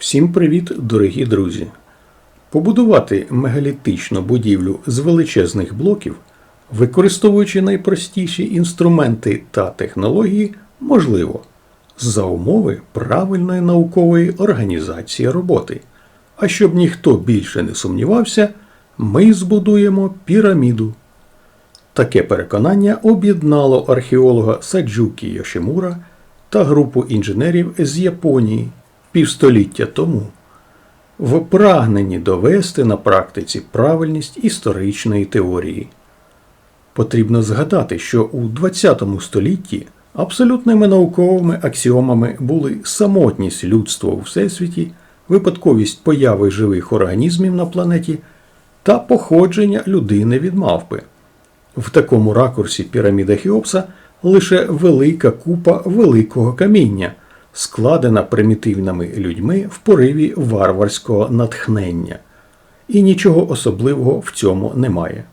Всім привіт, дорогі друзі! Побудувати мегалітичну будівлю з величезних блоків, використовуючи найпростіші інструменти та технології, можливо, за умови правильної наукової організації роботи. А щоб ніхто більше не сумнівався, ми збудуємо піраміду. Таке переконання об'єднало археолога Саджукі Йошимура та групу інженерів з Японії півстоліття тому в прагненні довести на практиці правильність історичної теорії. Потрібно згадати, що у ХХ столітті абсолютними науковими аксіомами були самотність людства у всесвіті, випадковість появи живих організмів на планеті та походження людини від мавпи. В такому ракурсі піраміда Хеопса лише велика купа великого каміння, складена примітивними людьми в пориві варварського натхнення. І нічого особливого в цьому немає.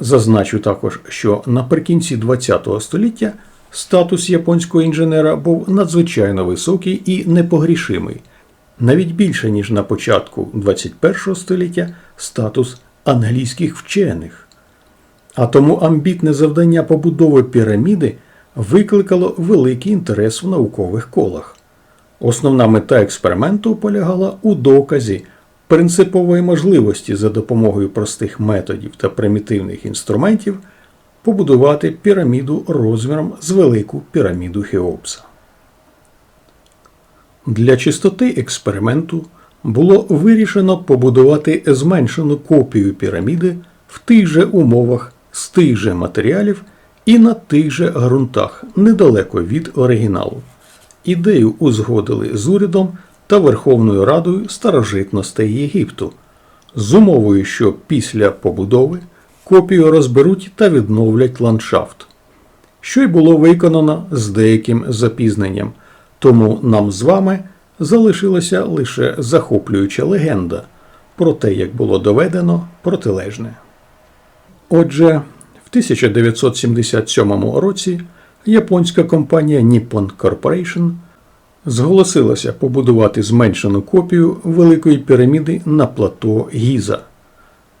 Зазначу також, що наприкінці ХХ століття статус японського інженера був надзвичайно високий і непогрішимий, навіть більше, ніж на початку ХХ століття статус англійських вчених. А тому амбітне завдання побудови піраміди викликало великий інтерес в наукових колах. Основна мета експерименту полягала у доказі принципової можливості за допомогою простих методів та примітивних інструментів побудувати піраміду розміром з велику піраміду Хеопса. Для чистоти експерименту було вирішено побудувати зменшену копію піраміди в тих же умовах з тих же матеріалів і на тих же ґрунтах недалеко від оригіналу. Ідею узгодили з урядом та Верховною Радою старожитностей Єгипту з умовою, що після побудови копію розберуть та відновлять ландшафт, що й було виконано з деяким запізненням, тому нам з вами залишилася лише захоплююча легенда про те, як було доведено протилежне. Отже, 1977 році японська компанія Nippon Corporation зголосилася побудувати зменшену копію Великої піраміди на плато Гіза.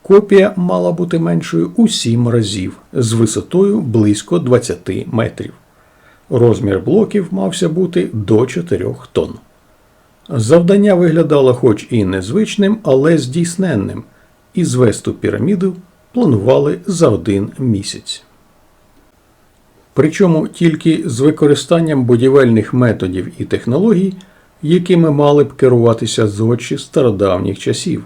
Копія мала бути меншою у 7 разів з висотою близько 20 метрів. Розмір блоків мався бути до 4 тонн. Завдання виглядало хоч і незвичним, але здійсненним, і звесту піраміду планували за один місяць. Причому тільки з використанням будівельних методів і технологій, якими мали б керуватися зодчі стародавніх часів,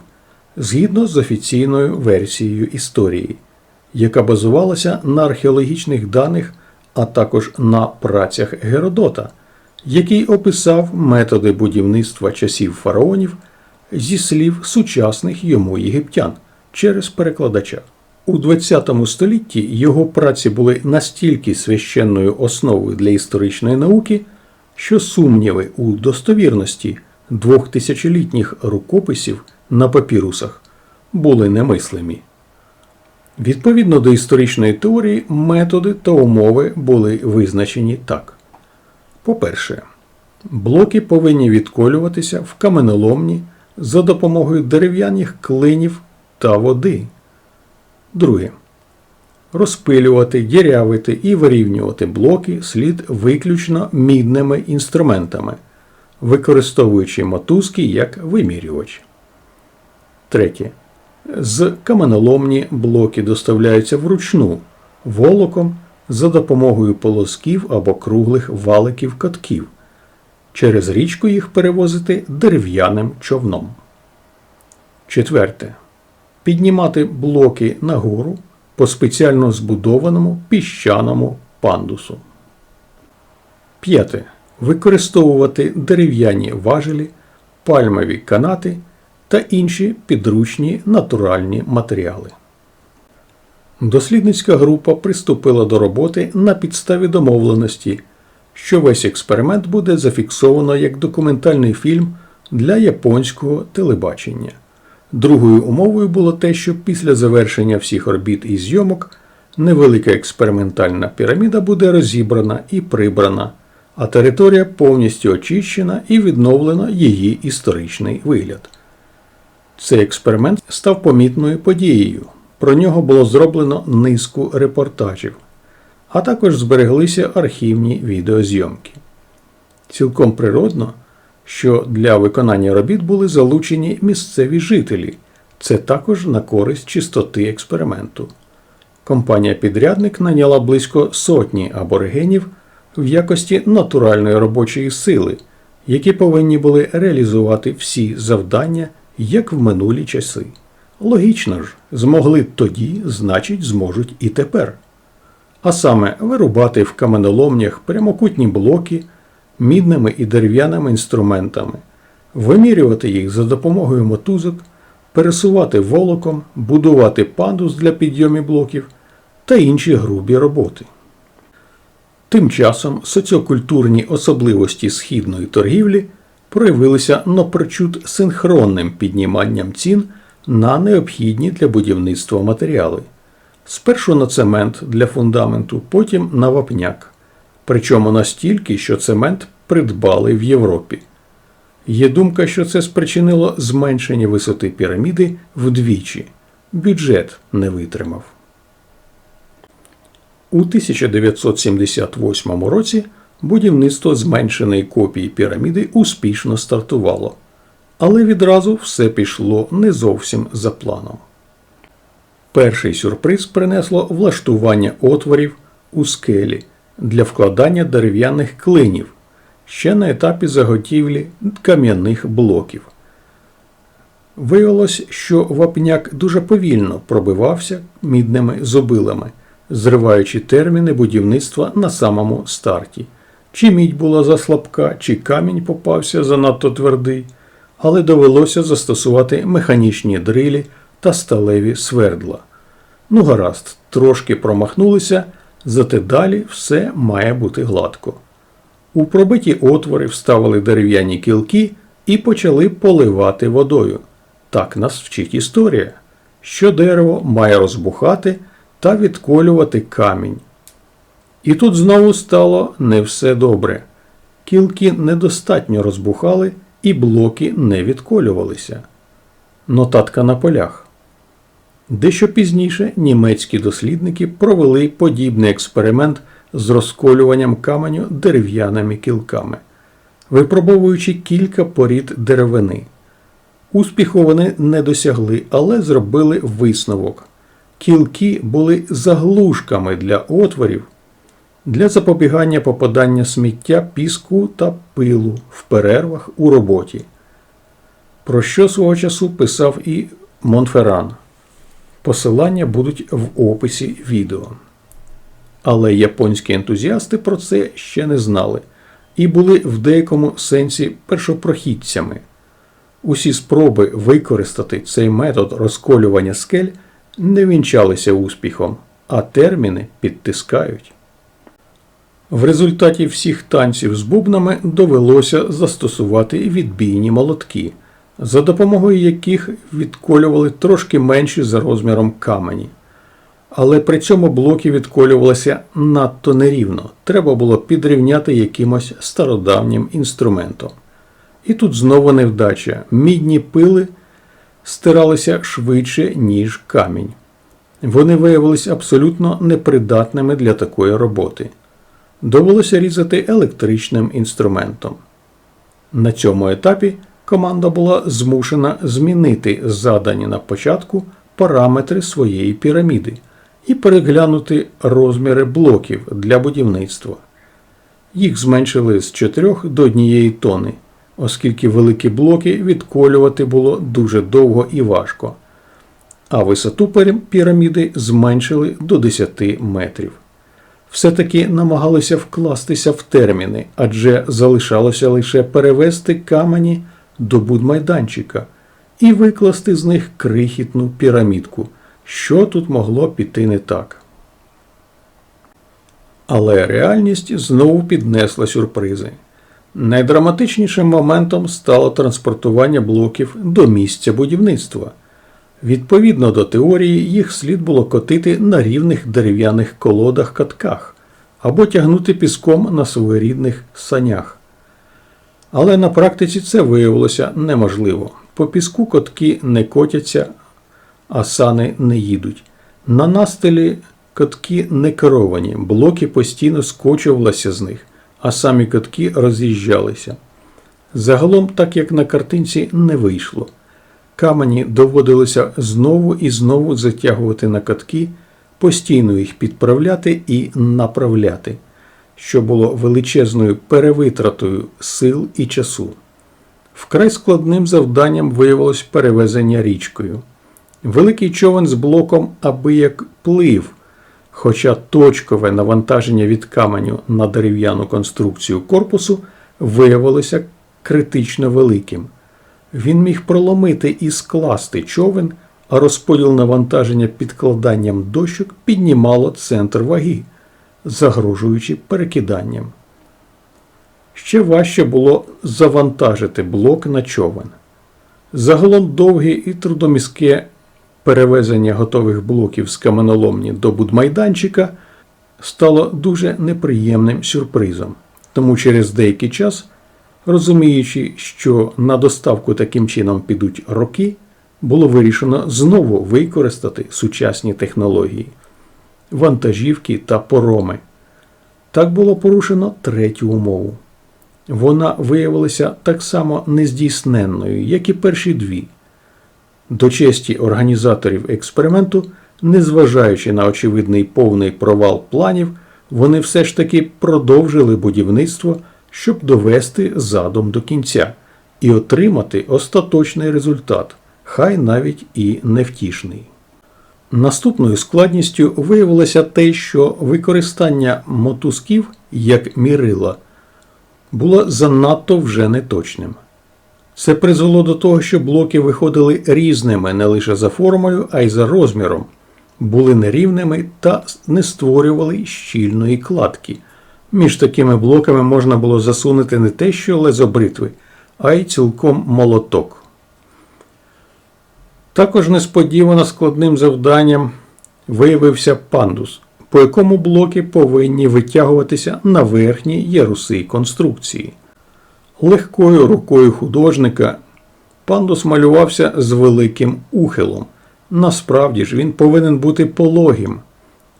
згідно з офіційною версією історії, яка базувалася на археологічних даних, а також на працях Геродота, який описав методи будівництва часів фараонів зі слів сучасних йому єгиптян через перекладача. У ХХ столітті його праці були настільки священною основою для історичної науки, що сумніви у достовірності двох тисячолітніх рукописів на папірусах були немислимі. Відповідно до історичної теорії, методи та умови були визначені так. По-перше, блоки повинні відколюватися в каменоломні за допомогою дерев'яних клинів та води. Друге. Розпилювати, дірявити і вирівнювати блоки слід виключно мідними інструментами, використовуючи мотузки як вимірювач. Третє. З каменоломні блоки доставляються вручну волоком за допомогою полосків або круглих валиків катків. Через річку їх перевозити дерев'яним човном. Четверте піднімати блоки нагору по спеціально збудованому піщаному пандусу. П'яте. Використовувати дерев'яні важелі, пальмові канати та інші підручні натуральні матеріали. Дослідницька група приступила до роботи на підставі домовленості, що весь експеримент буде зафіксовано як документальний фільм для японського телебачення. Другою умовою було те, що після завершення всіх орбіт і зйомок невелика експериментальна піраміда буде розібрана і прибрана, а територія повністю очищена і відновлено її історичний вигляд. Цей експеримент став помітною подією. Про нього було зроблено низку репортажів, а також збереглися архівні відеозйомки. Цілком природно, що для виконання робіт були залучені місцеві жителі. Це також на користь чистоти експерименту. Компанія-підрядник наняла близько сотні аборигенів в якості натуральної робочої сили, які повинні були реалізувати всі завдання, як в минулі часи. Логічно ж, змогли тоді, значить, зможуть і тепер. А саме вирубати в каменоломнях прямокутні блоки мідними і дерев'яними інструментами, вимірювати їх за допомогою мотузок, пересувати волоком, будувати пандус для підйомів блоків та інші грубі роботи. Тим часом соціокультурні особливості східної торгівлі проявилися напрочуд синхронним підніманням цін на необхідні для будівництва матеріали. Спершу на цемент для фундаменту, потім на вапняк. Причому настільки, що цемент придбали в Європі. Є думка, що це спричинило зменшення висоти піраміди вдвічі. Бюджет не витримав. У 1978 році будівництво зменшеної копії піраміди успішно стартувало, але відразу все пішло не зовсім за планом. Перший сюрприз принесло влаштування отворів у скелі для вкладання дерев'яних клинів ще на етапі заготівлі кам'яних блоків. Виявилось, що вапняк дуже повільно пробивався мідними зобилами, зриваючи терміни будівництва на самому старті. Чи мідь була заслабка, чи камінь попався занадто твердий, але довелося застосувати механічні дрилі та сталеві свердла. Ну, гаразд, трошки промахнулися, зате далі все має бути гладко. У пробиті отвори вставили дерев'яні кілки і почали поливати водою. Так нас вчить історія, що дерево має розбухати та відколювати камінь. І тут знову стало не все добре. Кілки недостатньо розбухали і блоки не відколювалися. Нотатка на полях. Дещо пізніше німецькі дослідники провели подібний експеримент з розколюванням каменю дерев'яними кілками, випробовуючи кілька порід деревини. Успіху вони не досягли, але зробили висновок. Кілки були заглушками для отворів для запобігання попадання сміття, піску та пилу в перервах у роботі. Про що свого часу писав і Монферран. Посилання будуть в описі відео. Але японські ентузіасти про це ще не знали і були в деякому сенсі першопрохідцями. Усі спроби використати цей метод розколювання скель не вінчалися успіхом, а терміни підтискають. В результаті всіх танців з бубнами довелося застосувати відбійні молотки, за допомогою яких відколювали трошки менші за розміром камені. Але при цьому блоки відколювалися надто нерівно, треба було підрівняти якимось стародавнім інструментом. І тут знову невдача. Мідні пили стиралися швидше, ніж камінь. Вони виявилися абсолютно непридатними для такої роботи. Довелося різати електричним інструментом. На цьому етапі команда була змушена змінити задані на початку параметри своєї піраміди і переглянути розміри блоків для будівництва. Їх зменшили з 4 до 1 тони, оскільки великі блоки відколювати було дуже довго і важко, а висоту піраміди зменшили до 10 метрів. Все-таки намагалися вкластися в терміни, адже залишалося лише перевести камені до будмайданчика і викласти з них крихітну пірамідку. Що тут могло піти не так? Але реальність знову піднесла сюрпризи. Найдраматичнішим моментом стало транспортування блоків до місця будівництва. Відповідно до теорії, їх слід було котити на рівних дерев'яних колодах катках, або тягнути піском на своєрідних санях. Але на практиці це виявилося неможливо. По піску котки не котяться, а сани не їдуть. На настелі котки не керовані, блоки постійно скочувалися з них, а самі котки роз'їжджалися. Загалом, так як на картинці, не вийшло. Камені доводилося знову і знову затягувати на катки, постійно їх підправляти і направляти, що було величезною перевитратою сил і часу. Вкрай складним завданням виявилось перевезення річкою. Великий човен з блоком аби як плив, хоча точкове навантаження від каменю на дерев'яну конструкцію корпусу виявилося критично великим. Він міг проломити і скласти човен, а розподіл навантаження підкладанням дощок піднімало центр ваги, загрожуючи перекиданням. Ще важче було завантажити блок на човен. Загалом довге і трудомістке перевезення готових блоків з каменоломні до будмайданчика стало дуже неприємним сюрпризом, тому через деякий час, розуміючи, що на доставку таким чином підуть роки, було вирішено знову використати сучасні технології, вантажівки та пороми. Так було порушено третю умову. Вона виявилася так само нездійсненною, як і перші дві. До честі організаторів експерименту, незважаючи на очевидний повний провал планів, вони все ж таки продовжили будівництво, щоб довести задум до кінця і отримати остаточний результат, хай навіть і невтішний. Наступною складністю виявилося те, що використання мотузків як мірила було занадто вже неточним. Це призвело до того, що блоки виходили різними не лише за формою, а й за розміром, були нерівними та не створювали щільної кладки. Між такими блоками можна було засунути не те, що лезобритви, а й цілком молоток. Також несподівано складним завданням виявився пандус, по якому блоки повинні витягуватися на верхні яруси конструкції. Легкою рукою художника пандус малювався з великим ухилом. Насправді ж він повинен бути пологим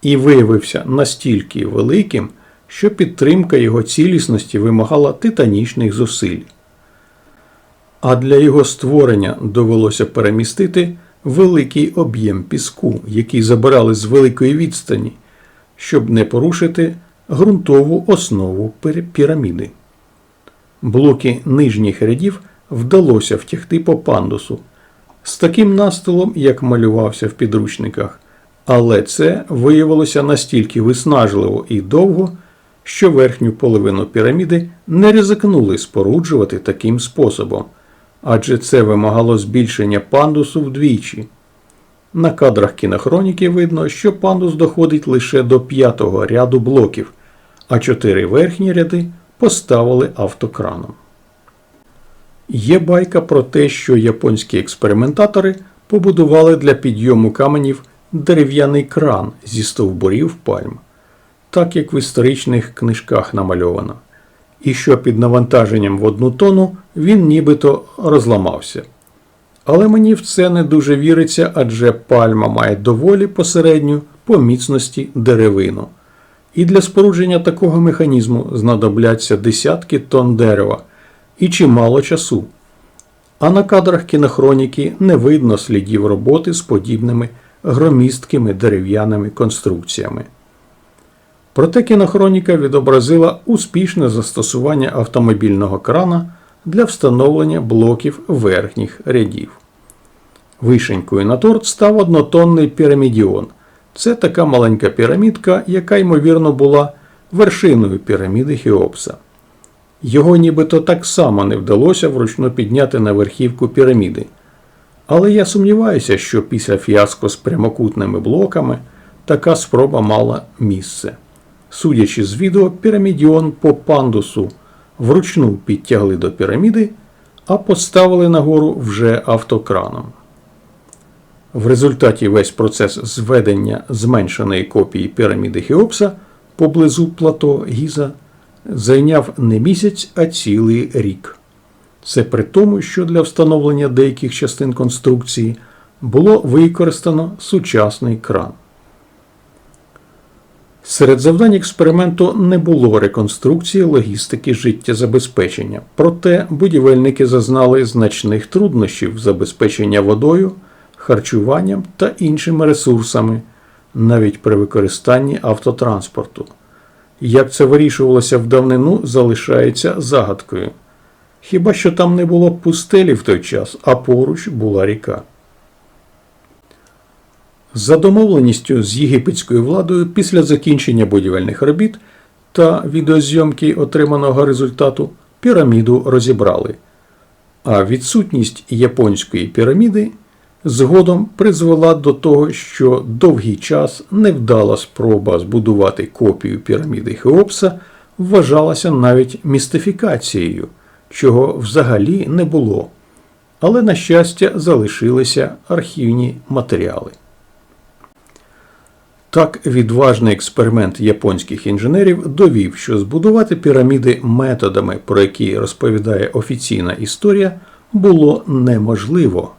і виявився настільки великим, що підтримка його цілісності вимагала титанічних зусиль. А для його створення довелося перемістити великий об'єм піску, який забирали з великої відстані, щоб не порушити ґрунтову основу піраміди. Блоки нижніх рядів вдалося втягти по пандусу з таким настилом, як малювався в підручниках, але це виявилося настільки виснажливо і довго, що верхню половину піраміди не ризикнули споруджувати таким способом, адже це вимагало збільшення пандусу вдвічі. На кадрах кінохроніки видно, що пандус доходить лише до п'ятого ряду блоків, а чотири верхні ряди поставили автокраном. Є байка про те, що японські експериментатори побудували для підйому каменів дерев'яний кран зі стовбурів пальм, так як в історичних книжках намальовано, і що під навантаженням в одну тону він нібито розламався. Але мені в це не дуже віриться, адже пальма має доволі посередню по міцності деревину. І для спорудження такого механізму знадобляться десятки тонн дерева і чимало часу. А на кадрах кінохроніки не видно слідів роботи з подібними громісткими дерев'яними конструкціями. Проте кінохроніка відобразила успішне застосування автомобільного крана для встановлення блоків верхніх рядів. Вишенькою на торт став однотонний пірамідіон. Це така маленька пірамідка, яка, ймовірно, була вершиною піраміди Хеопса. Його нібито так само не вдалося вручну підняти на верхівку піраміди. Але я сумніваюся, що після фіаско з прямокутними блоками така спроба мала місце. Судячи з відео, пірамідіон по пандусу вручну підтягли до піраміди, а поставили нагору вже автокраном. В результаті весь процес зведення зменшеної копії піраміди Хеопса поблизу плато Гіза зайняв не місяць, а цілий рік. Це при тому, що для встановлення деяких частин конструкції було використано сучасний кран. Серед завдань експерименту не було реконструкції логістики життєзабезпечення, проте будівельники зазнали значних труднощів забезпечення водою, харчуванням та іншими ресурсами, навіть при використанні автотранспорту. Як це вирішувалося в давнину, залишається загадкою. Хіба що там не було пустелі в той час, а поруч була ріка. За домовленістю з єгипетською владою після закінчення будівельних робіт та відеозйомки отриманого результату піраміду розібрали, а відсутність японської піраміди згодом призвела до того, що довгий час невдала спроба збудувати копію піраміди Хеопса вважалася навіть містифікацією, чого взагалі не було. Але, на щастя, залишилися архівні матеріали. Так, відважний експеримент японських інженерів довів, що збудувати піраміди методами, про які розповідає офіційна історія, було неможливо,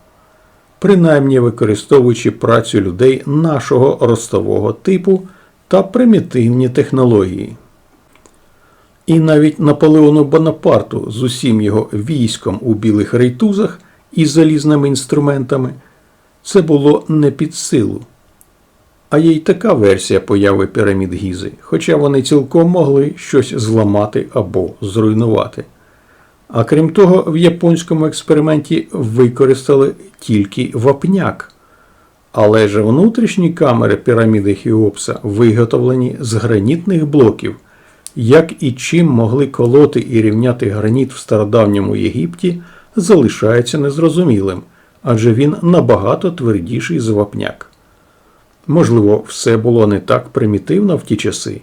принаймні використовуючи працю людей нашого ростового типу та примітивні технології. І навіть Наполеону Бонапарту з усім його військом у білих рейтузах і залізними інструментами це було не під силу. А є й така версія появи пірамід Гізи, хоча вони цілком могли щось зламати або зруйнувати. А крім того, в японському експерименті використали тільки вапняк. Але ж внутрішні камери піраміди Хіопса виготовлені з гранітних блоків, як і чим могли колоти і рівняти граніт в стародавньому Єгипті, залишається незрозумілим, адже він набагато твердіший за вапняк. Можливо, все було не так примітивно в ті часи.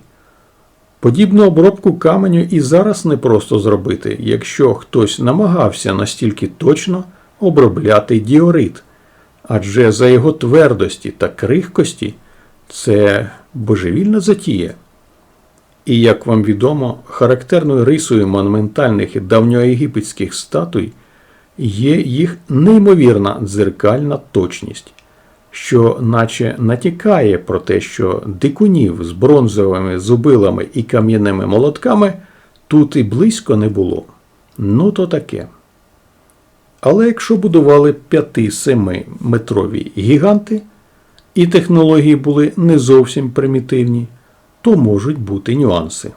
Подібну обробку каменю і зараз не просто зробити, якщо хтось намагався настільки точно обробляти діорит, адже за його твердості та крихкості це божевільна затія. І, як вам відомо, характерною рисою монументальних давньоєгипетських статуй є їх неймовірна дзеркальна точність що наче натякає про те, що дикунів з бронзовими зубилами і кам'яними молотками тут і близько не було. Ну то таке. Але якщо будували 5-7 метрові гіганти, і технології були не зовсім примітивні, то можуть бути нюанси.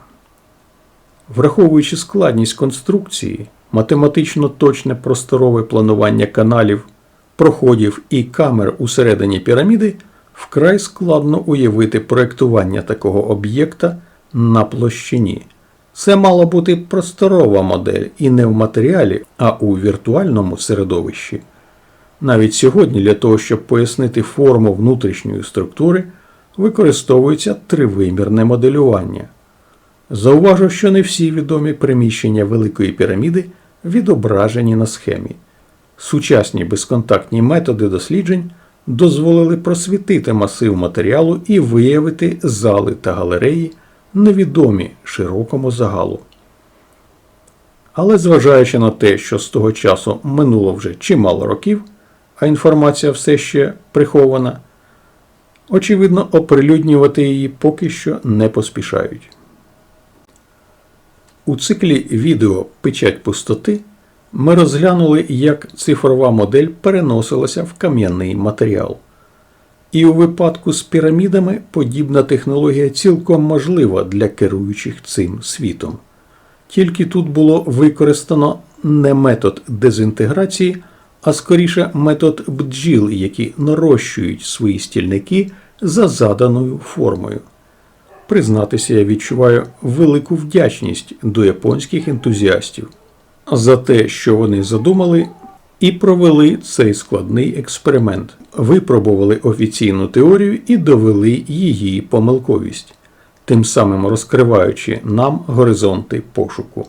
Враховуючи складність конструкції, математично точне просторове планування каналів проходів і камер усередині піраміди, вкрай складно уявити проєктування такого об'єкта на площині. Це мала бути просторова модель і не в матеріалі, а у віртуальному середовищі. Навіть сьогодні для того, щоб пояснити форму внутрішньої структури, використовується тривимірне моделювання. Зауважу, що не всі відомі приміщення Великої піраміди відображені на схемі. Сучасні безконтактні методи досліджень дозволили просвітити масив матеріалу і виявити зали та галереї, невідомі широкому загалу. Але зважаючи на те, що з того часу минуло вже чимало років, а інформація все ще прихована, очевидно, оприлюднювати її поки що не поспішають. У циклі відео Печать пустоти ми розглянули, як цифрова модель переносилася в кам'яний матеріал. І у випадку з пірамідами подібна технологія цілком можлива для керуючих цим світом. Тільки тут було використано не метод дезінтеграції, а скоріше метод бджіл, які нарощують свої стільники за заданою формою. Признатися, я відчуваю велику вдячність до японських ентузіастів за те, що вони задумали, і провели цей складний експеримент, випробували офіційну теорію і довели її помилковість, тим самим розкриваючи нам горизонти пошуку.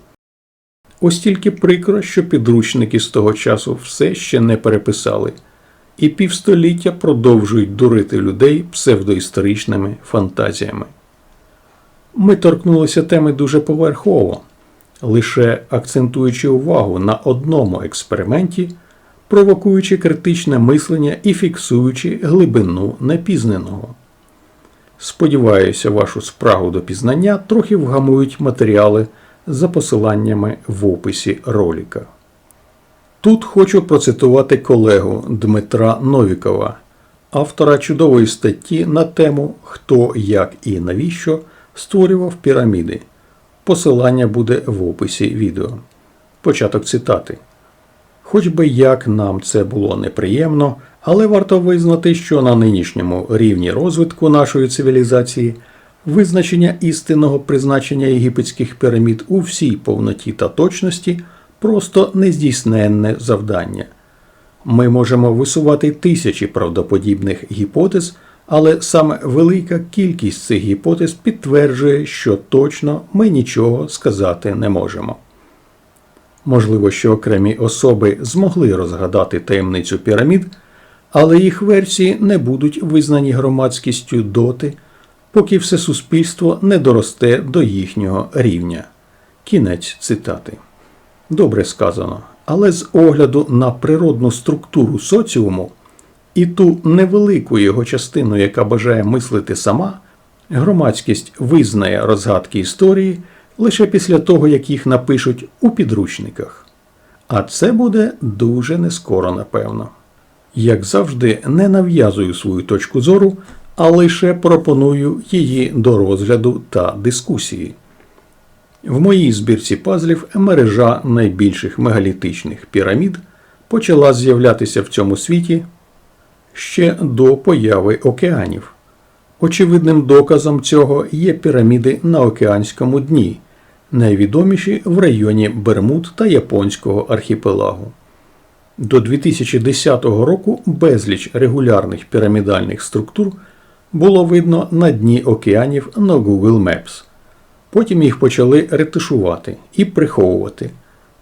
Ось тільки прикро, що підручники з того часу все ще не переписали, і півстоліття продовжують дурити людей псевдоісторичними фантазіями. Ми торкнулися теми дуже поверхово, лише акцентуючи увагу на одному експерименті, провокуючи критичне мислення і фіксуючи глибину непізненого. Сподіваюся, вашу спрагу до пізнання трохи вгамують матеріали за посиланнями в описі ролика. Тут хочу процитувати колегу Дмитра Новікова, автора чудової статті на тему Хто, як і навіщо створював піраміди. Посилання буде в описі відео. Початок цитати. Хоч би як нам це було неприємно, але варто визнати, що на нинішньому рівні розвитку нашої цивілізації визначення істинного призначення єгипетських пірамід у всій повноті та точності просто нездійсненне завдання. Ми можемо висувати тисячі правдоподібних гіпотез, але саме велика кількість цих гіпотез підтверджує, що точно ми нічого сказати не можемо. Можливо, що окремі особи змогли розгадати таємницю пірамід, але їх версії не будуть визнані громадськістю доти, поки все суспільство не доросте до їхнього рівня. Кінець цитати. Добре сказано, але з огляду на природну структуру соціуму і ту невелику його частину, яка бажає мислити сама, громадськість визнає розгадки історії лише після того, як їх напишуть у підручниках. А це буде дуже нескоро, напевно. Як завжди, не нав'язую свою точку зору, а лише пропоную її до розгляду та дискусії. В моїй збірці пазлів мережа найбільших мегалітичних пірамід почала з'являтися в цьому світі ще до появи океанів. Очевидним доказом цього є піраміди на океанському дні, найвідоміші в районі Бермуд та Японського архіпелагу. До 2010 року безліч регулярних пірамідальних структур було видно на дні океанів на Google Maps. Потім їх почали ретушувати і приховувати.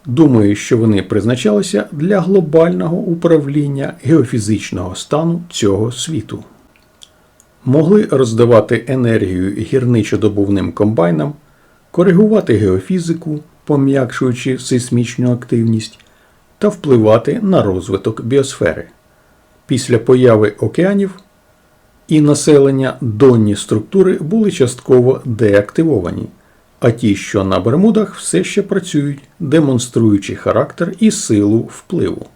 Думаю, що вони призначалися для глобального управління геофізичного стану цього світу. Могли роздавати енергію гірничодобувним комбайнам, коригувати геофізику, пом'якшуючи сейсмічну активність, та впливати на розвиток біосфери. Після появи океанів і населення донні структури були частково деактивовані, а ті, що на Бермудах, все ще працюють, демонструючи характер і силу впливу.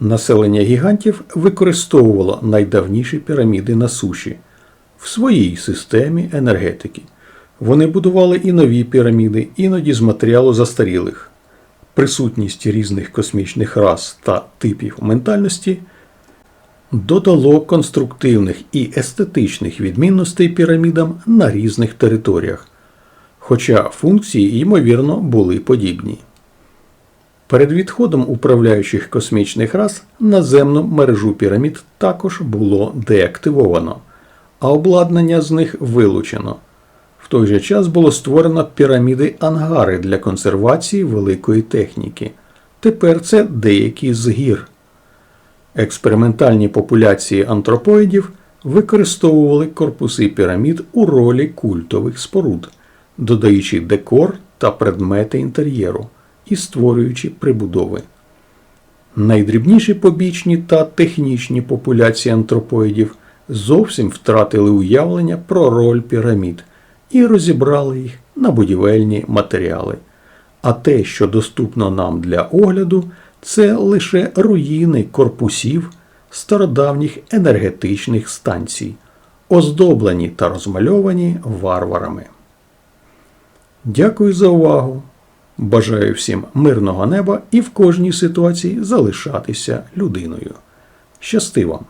Населення гігантів використовувало найдавніші піраміди на суші в своїй системі енергетики. Вони будували і нові піраміди, іноді з матеріалу застарілих. Присутність різних космічних рас та типів ментальності додало конструктивних і естетичних відмінностей пірамідам на різних територіях, хоча функції, ймовірно, були подібні. Перед відходом управляючих космічних рас наземну мережу пірамід також було деактивовано, а обладнання з них вилучено. В той же час було створено піраміди ангари для консервації великої техніки. Тепер це деякі з гір. Експериментальні популяції антропоїдів використовували корпуси пірамід у ролі культових споруд, додаючи декор та предмети інтер'єру і створюючи прибудови. Найдрібніші побічні та технічні популяції антропоїдів зовсім втратили уявлення про роль пірамід і розібрали їх на будівельні матеріали. А те, що доступно нам для огляду, це лише руїни корпусів стародавніх енергетичних станцій, оздоблені та розмальовані варварами. Дякую за увагу! Бажаю всім мирного неба і в кожній ситуації залишатися людиною. Щасти вам!